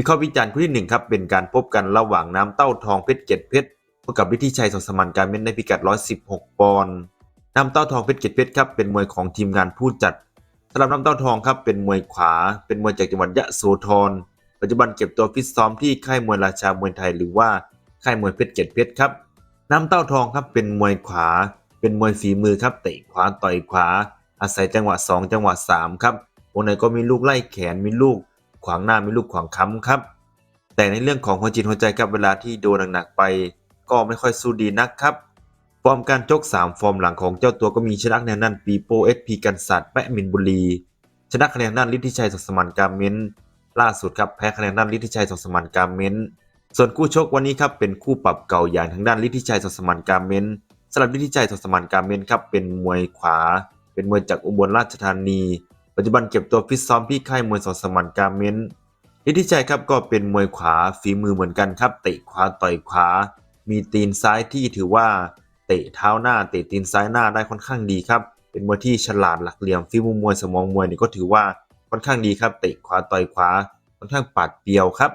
วิเคราะห์วิจารณ์คู่ที่หนึ่งครับเป็นการพบกันระหว่างน้ำเต้าทองเพชรเกตเพชรพบกับฤทธิชัยสสมันการเม้นในพิกัด 116 ปอนด์น้ำเต้าทองเพชรเกตเพชรครับเป็นมวยของทีมงานผู้จัดสำหรับน้ำเต้าทองครับเป็นมวยขวา เป็นมวยจากจังหวัดยะโสธรปัจจุบันเก็บตัวฟิตซ้อมที่ค่ายมวยราชามวยไทยหรือว่าค่ายมวยเพชรเกตเพชรครับน้ำเต้าทองครับเป็นมวยขวา เป็นมวยฝีมือครับเตะขวาต่อยขวา อาศัยจังหวะ 2 จังหวะ 3 ครับวงในก็มีลูกไล่แขนมีลูก ขวางหน้ามีลูกขวางค้ำครับ แต่ในเรื่องของหัวจิตหัวใจครับเวลาที่โดนหนักๆไป ก็ไม่ค่อยสู้ดีนักครับ ฟอร์มการชก3 ฟอร์มหลังของเจ้าตัวก็มีชนะคะแนนนั่นปีโป้เอสพีกันสัตว์แปะมินบุรีชนะคะแนนนั่นฤทธิชัยสกสมันการเม้นล่าสุดครับแพ้คะแนนนั่นฤทธิชัยสกสมันการเม้นส่วนคู่ชกวันนี้ครับเป็นคู่ปรับเก่าอย่างทางด้านฤทธิชัยสกสมันการเม้นสำหรับฤทธิชัยสกสมันการเม้นครับเป็นมวยขวา เป็นมวยจากอุบลราชธานี ปัจจุบันเก็บตัวฟิตซ้อมที่ค่ายมวยสกสมันการเม้นฤทธิชัยครับก็เป็นมวยขวาฝีมือเหมือนกันครับ เตะขวาต่อยขวา มีตีนซ้ายที่ถือว่าเตะเท้าหน้าเตะตีนซ้ายหน้าได้ค่อนข้างดีครับ เป็นมวยที่ฉลาดหลักเหลี่ยมฝีมือมวยสมองมวยนี่ก็ถือว่าค่อนข้างดีครับ เตะขวาต่อยขวาค่อนข้างปาดเปียวครับ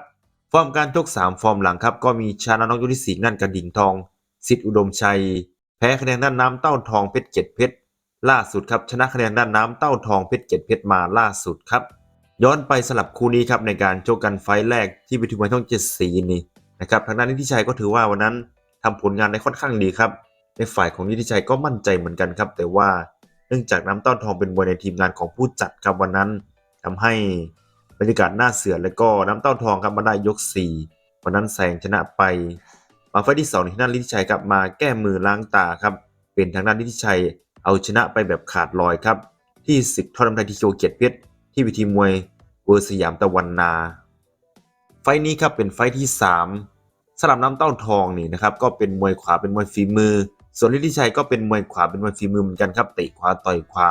ฟอร์มการชก3ฟอร์มหลังครับก็มีชานะน้องยุทธศรีนั่นกระดิ่งทองสิทธิอุดมชัย แพ้คะแนนด้านน้ำเต้าทองเพชรเจ็ดเพชร ล่าสุดครับชนะคะแนนด้านน้ำเต้าทองเพชรเจ็ดเพชรมาล่าสุดครับ ย้อนไปสลับคู่นี้ครับในการชกกันไฟแรกที่ไปถึงวันช่องเจ็ดสีนี่นะครับทางด้านนิติชัยก็ถือว่าวันนั้นทำผลงานได้ค่อนข้างดีครับ ในฝ่ายของนิติชัยก็มั่นใจเหมือนกันครับ แต่ว่าเนื่องจากน้ำเต้าทองเป็นมวยในทีมงานของผู้จัดครับวันนั้นทำให้บรรยากาศน่าเสือและก็น้ำเต้าทองครับมาได้ยก4วันนั้นแซงชนะไปมาไฟที่2ในทางด้านนิติชัยครับมาแก้มือล้างตาครับเป็นทางด้านนิติชัย เอาชนะไปแบบขาดลอยครับ ที่ศึกทอดน้ำไทยที่โชเกียรติเพชรที่วิธีมวยเวอร์สยามตะวันนา ไฟล์นี้ครับเป็นไฟที่ 3สำหรับน้ำเต้าทองนี่นะครับก็เป็นมวยขวาเป็นมวยฝีมือ ส่วนฤทธิชัยก็เป็นมวยขวาเป็นมวยฝีมือเหมือนกันครับเตะขวาต่อยขวา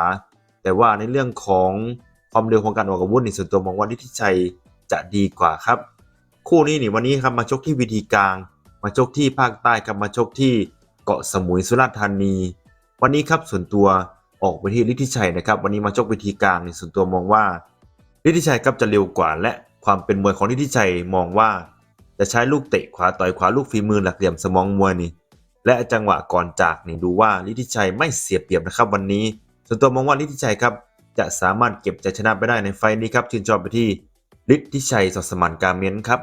แต่ว่าในเรื่องของความเร็วของการออกอาวุธในส่วนตัวมองว่าฤทธิชัยจะดีกว่าครับ คู่นี้นี่วันนี้ครับมาชกที่วิธีกลาง มาชกที่ภาคใต้ครับมาชกที่เกาะสมุยสุราษฎร์ธานี วันนี้ครับส่วนตัวออกไปที่ฤทธิชัยนะครับวันนี้มาชกวิธีกลางในส่วนตัวมองว่าฤทธิชัยครับจะเร็วกว่า และความเป็นมวยของฤทธิชัยมองว่า จะใช้ลูกเตะขวาต่อยขวาลูกฝีมือหลักเหลี่ยมสมองมวยนี่และจังหวะก่อนจากนี่ดูว่าฤทธิชัยไม่เสียเปรียบนะครับวันนี้ ส่วนตัวมองว่าฤทธิชัยครับจะสามารถเก็บใจชนะไปได้ในไฟล์นี้ครับชื่นชอบไปที่ฤทธิชัยสดสมันการเมนครับ